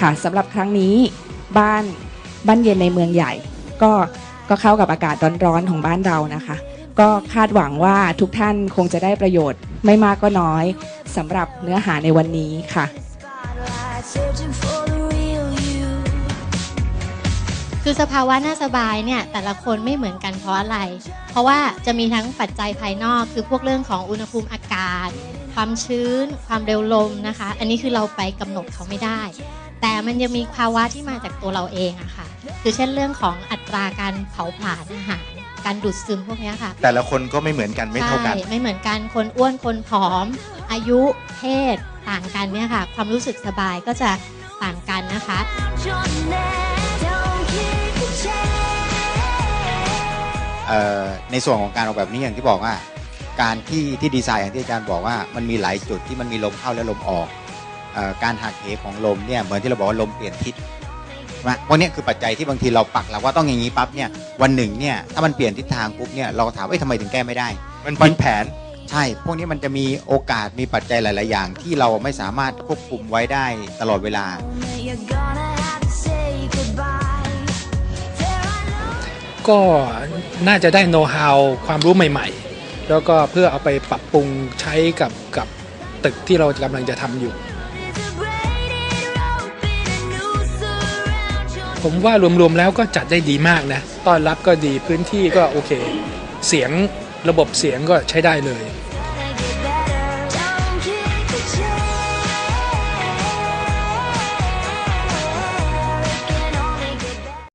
ค่ะสำหรับครั้งนี้บ้านบ้านเย็นในเมืองใหญ่ ก็ก็เข้ากับอากาศร้อนๆของบ้านเรานะคะ ก็คาดหวังว่าทุกท่านคงจะได้ประโยชน์ไม่มากก็น้อยสำหรับเนื้อหาในวันนี้ค่ะ คือสภาวะน่าสบายเนี่ยแต่ละคนไม่เหมือนกันเพราะอะไร เพราะว่าจะมีทั้งปัจจัยภายนอกคือพวกเรื่องของอุณหภูมิอากาศ ความชื้น ความเร็วลมนะคะ อันนี้คือเราไปกำหนดเขาไม่ได้ แต่มันยังมีภาวะที่มาจากตัวเราเองอะค่ะ คือเช่นเรื่องของอัตราการเผาผลาญอาหารการดูดซึมพวกเนี้ยค่ะ แต่ละคนก็ไม่เหมือนกันไม่เท่ากันใช่ไม่เหมือนกันคนอ้วนคนผอม อายุเพศต่างกันเนี่ยค่ะ ความรู้สึกสบายก็จะต่างกันนะคะ ในส่วนของการออกแบบนี้อย่างที่บอกว่า การที่ที่ดีไซน์อย่างที่อาจารย์บอกว่ามันมีหลายจุดที่มันมีลมเข้าและลมออกเอ่อการหักเหของลมเนี่ยเหมือนที่เราบอกว่าลมเปลี่ยนทิศใช่ไหมพวกเนี้ยคือปัจจัยที่บางทีเราปักหลักว่าต้องอย่างนี้ปั๊บเนี่ยวันหนึ่งเนี่ยถ้ามันเปลี่ยนทิศทางปุ๊บเนี่ยเราถามว่าเอ้ยทำไมถึงแก้ไม่ได้ มันผิดแผนใช่ พวกนี้มันจะมีโอกาสมีปัจจัยหลาย ๆ อย่างที่เราไม่สามารถควบคุมไว้ได้ตลอดเวลา ก็น่าจะได้โน้ตฮาวความรู้ใหม่ ๆ แล้วก็เพื่อเอาไปปรับปรุงใช้กับกับตึกที่เรากำลังจะทำอยู่ ผมว่ารวมๆแล้วก็จัดได้ดีมากนะ ต้อนรับก็ดีพื้นที่ก็โอเค เสียงระบบเสียงก็ใช้ได้เลย